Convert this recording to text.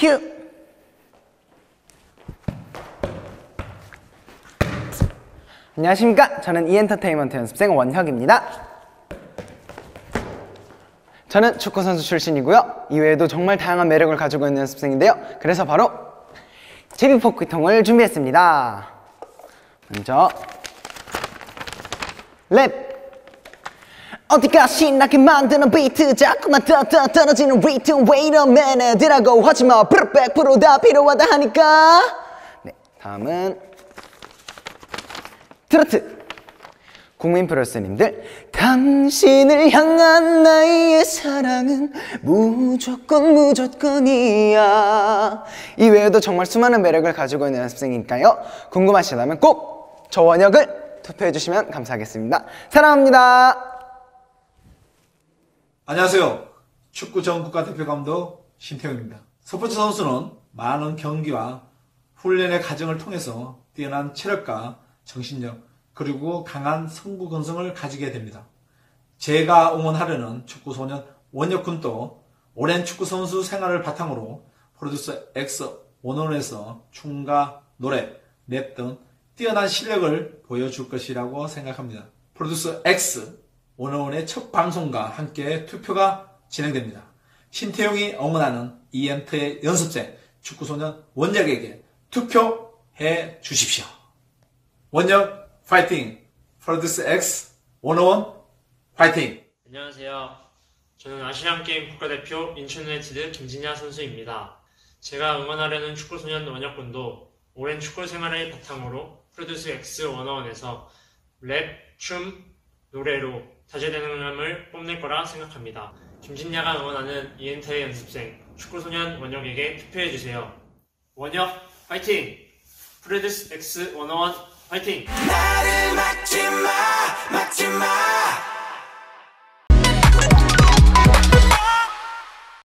큐! 안녕하십니까. 저는 이엔터테인먼트 연습생 원혁입니다. 저는 축구선수 출신이고요. 이외에도 정말 다양한 매력을 가지고 있는 연습생인데요. 그래서 바로 제비포크통을 준비했습니다. 먼저 랩! 어디가 신나게 만드는 비트 자꾸만 떠떠 떨어지는 리트 Wait a minute 이라고 하지마. 프로백 프로 다 필요하다 하니까. 네 다음은 트로트. 국민 프로스님들 당신을 향한 나의 사랑은 무조건 무조건이야. 이 외에도 정말 수많은 매력을 가지고 있는 연습생이니까요. 궁금하시다면 꼭 저 원혁을 투표해 주시면 감사하겠습니다. 사랑합니다 안녕하세요. 축구 전 국가대표 감독 신태웅입니다. 스포츠 선수는 많은 경기와 훈련의 과정을 통해서 뛰어난 체력과 정신력 그리고 강한 성구 건성을 가지게 됩니다. 제가 응원하려는 축구 소년 원혁 군도 오랜 축구 선수 생활을 바탕으로 프로듀서 X 원원에서 춤과 노래, 랩 등 뛰어난 실력을 보여줄 것이라고 생각합니다. 프로듀서 X 원어원의 첫 방송과 함께 투표가 진행됩니다. 신태용이 응원하는 이엔트의 연습생 축구소년 원혁에게 투표해 주십시오. 원혁 파이팅! 프로듀스 X 원어원 파이팅! 안녕하세요. 저는 아시안게임 국가대표 인천유나이티드 김진야 선수입니다. 제가 응원하려는 축구소년 원혁군도 오랜 축구 생활을 바탕으로 프로듀스 X 원어원에서 랩, 춤, 노래로 자제되능함을 뽐낼 거라 생각합니다. 김진야가 응원하는 이엔타의 연습생 축구소년 원혁에게 투표해주세요. 원혁 파이팅! 프레드스 X101 파이팅! 나를 막지마 막지